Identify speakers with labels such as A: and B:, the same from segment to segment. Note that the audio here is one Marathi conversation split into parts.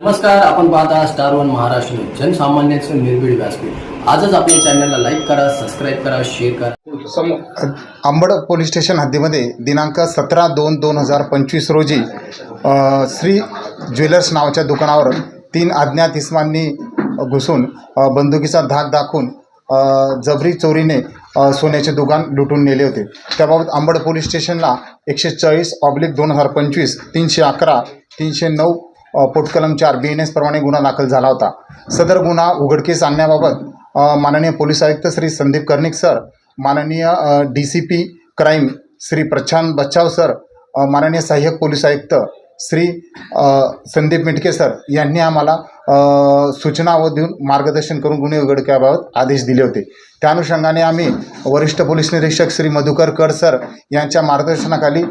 A: नमस्कार आपण पाहता स्टार वन महाराष्ट्र जनसामान्यांचं निर्भीड व्यासपीठ. आजच आपल्या चॅनलला लाईक करा सबस्क्राईब करा शेअर करा.
B: आंबड पोलीस स्टेशन हद्दीमध्ये दिनांक सतरा दोन दोन हजार पंचवीस रोजी अ, श्री ज्वेलर्स नावाच्या दुकानावर तीन अज्ञात इस्मांनी घुसून अ, बंदुकीचा धाक दाखवून अ, जबरी चोरीने अ, सोन्याचे दुकान लुटून नेले होते. त्याबाबत आंबड पोलीस स्टेशनला एकशे चाळीस ऑब्लिक दोन हजार पंचवीस तीनशे अकरा तीनशे नऊ पोटकलम चार बी एन एस प्रमाणे गुन्हा दाखल झाला होता. सदर गुन्हा उघडकीस आणण्याबाबत माननीय पोलीस आयुक्त श्री संदीप कर्णिक सर माननीय D C P crime Shri Prashant Bachchav sir माननीय सहाय्यक पोलीस आयुक्त श्री संदीप मिटके सर यांनी आम्हाला सूचना व देऊन मार्गदर्शन करून गुन्हे उघडक्याबाबत आदेश दिले होते. त्या अनुषंगाने आम्ही वरिष्ठ पोलीस निरीक्षक श्री मधुकर कड सर यांच्या मार्गदर्शनाखाली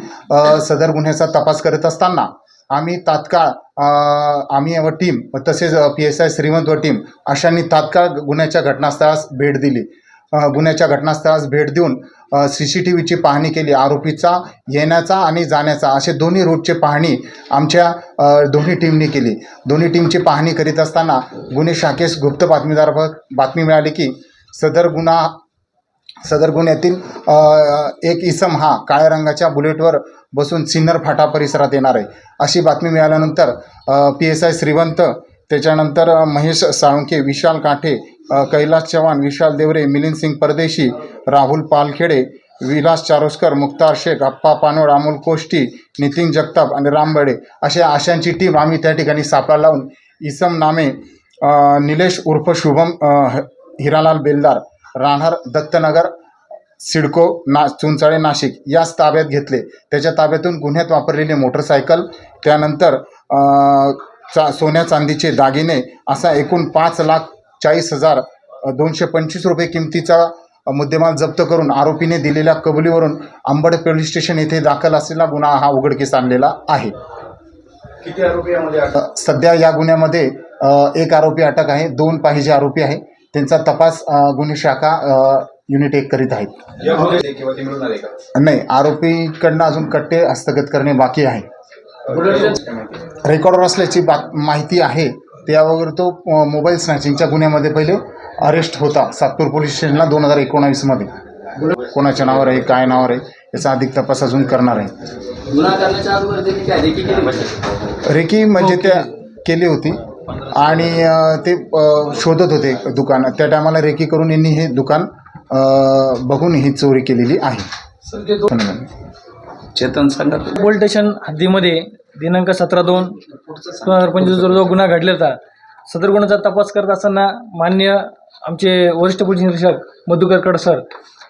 B: सदर गुन्ह्याचा तपास करत असताना आम्ही तात्काळ आम्ही व टीम तसेच पी एस आय श्रीमंत व टीम अशांनी तात्काळ गुन्ह्याच्या घटनास्थळास भेट दिली. गुन्ह्याच्या घटनास्थळास भेट देऊन सी सी टी व्हीची पाहणी केली आरोपीचा येण्याचा आणि जाण्याचा असे दोन्ही रूटची पाहणी आमच्या दोन्ही टीमनी केली. दोन्ही टीमची पाहणी करीत असताना गुन्हे शाखेस गुप्त बातमीदार बातमी मिळाली की सदर गुन्हा सदर गुन्ह्यातील एक इसम हा काळ्या रंगाच्या बुलेटवर बसून सिन्नर फाटा परिसरात येणार आहे. अशी बातमी मिळाल्यानंतर पी एस आय श्रीवंत त्याच्यानंतर महेश साळुंखे विशाल काठे कैलास चव्हाण विशाल देवरे मिलिंद सिंग परदेशी राहुल पालखेडे विलास चारोस्कर मुक्तार शेख अप्पा पानोड अमोल कोष्टी नितीन जगताप आणि रामबडे अशा आशांची टीम आम्ही त्या ठिकाणी सापळा लावून इसम नामे निलेश उर्फ शुभम ह- हिरालाल बेलदार राहणार दत्तनगर सिडको ना चुंचाळे नाशिक याच ताब्यात घेतले. त्याच्या ताब्यातून गुन्ह्यात वापरलेली मोटरसायकल त्यानंतर चा सोन्या चांदीचे दागिने असा एकूण पाच लाख चाळीस हजार दोनशे पंचवीस रुपये किमतीचा मुद्देमाल जप्त करून आरोपीने दिलेल्या कबुलीवरून अंबड पोलीस स्टेशन येथे दाखल असलेला गुन्हा हा उघडकीस आणलेला आहे. सध्या या गुन्ह्यामध्ये एक आरोपी अटक आहे दोन पाहिजे आरोपी आहे. त्यांचा तपास गुन्हे शाखा युनिट एक करीत आहेत. नाही आरोपीकडनं अजून कट्टे हस्तगत करणे बाकी आहे? रेकॉर्डर असल्याची माहिती आहे. त्यावर तो मोबाईल स्नॅचिंगच्या गुन्ह्यामध्ये पहिले अरेस्ट होता सातपूर पोलीस स्टेशनला दोन हजार एकोणावीसमध्ये. कोणाच्या नावावर आहे काय नावावर आहे याचा अधिक तपास अजून करणार आहे.
C: रेकी
B: म्हणजे त्या केली होती. आणि ते शोधत होते दुकान. त्या टायमाला रेकी करून यांनी हे दुकान बघून ही चोरी केलेली आहे.
C: चेतन सांगा.
D: पोलीस स्टेशन हद्दीमध्ये दिनांक सतरा दोन दोन हजार पंचवीस जो गुन्हा घडला होता सदर गुन्ह्याचा तपास करत असताना मान्य आमचे वरिष्ठ पोलीस निरीक्षक मधुकर कड सर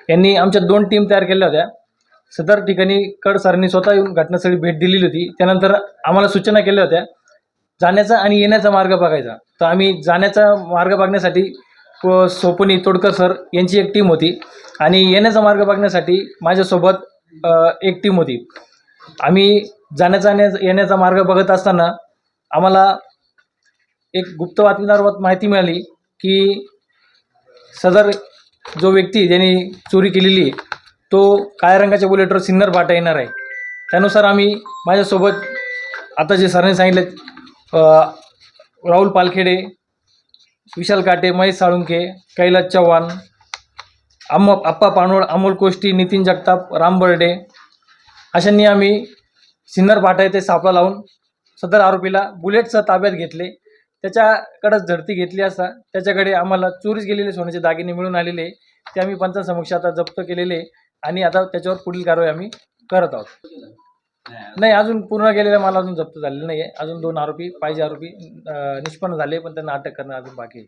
D: यांनी आमच्या दोन टीम तयार केल्या होत्या. सदर ठिकाणी कड सरांनी स्वतः येऊन घटनास्थळी भेट दिलेली होती. त्यानंतर आम्हाला सूचना केल्या होत्या जाण्याचा आणि येण्याचा मार्ग बघायचा. तर आम्ही जाण्याचा मार्ग बघण्यासाठी व सोपनी तोडकर सर यांची एक टीम होती. आणि येण्याचा मार्ग बघण्यासाठी माझ्यासोबत एक टीम होती. आम्ही जाण्याचा आणि येण्याचा मार्ग बघत असताना आम्हाला एक गुप्त बातमीदारवत माहिती मिळाली की सदर जो व्यक्ती ज्यांनी चोरी केलेली आहे तो काळ्या रंगाच्या बुलेटवर सिन्नर फाटा येणार आहे. त्यानुसार आम्ही माझ्यासोबत आता जे सरांनी सांगितलं राहुल पालखेडे विशाल काटे महेश साळुंके कैलास चव्हाण अम अप्पा पानोळ अमोल कोष्टी नितीन जगताप राम बर्डे अशांनी आम्ही सिन्नर फाटा येथे सापळा लावून सदर आरोपीला बुलेटसह ताब्यात घेतले. त्याच्याकडंच झडती घेतली असता त्याच्याकडे आम्हाला चोरीस गेलेले सोन्याचे दागिने मिळून आलेले ते आम्ही पंचासमक्ष आता जप्त केलेले आणि आता त्याच्यावर पुढील कारवाई आम्ही करत आहोत. नाही अजून पूर्ण केलेला माल अजून जप्त झालेला नाही आहे अजून दोन आरोपी पाहिजे आरोपी अं, निष्पन्न झाले पण त्यांना अटक करणं अजून बाकी आहे.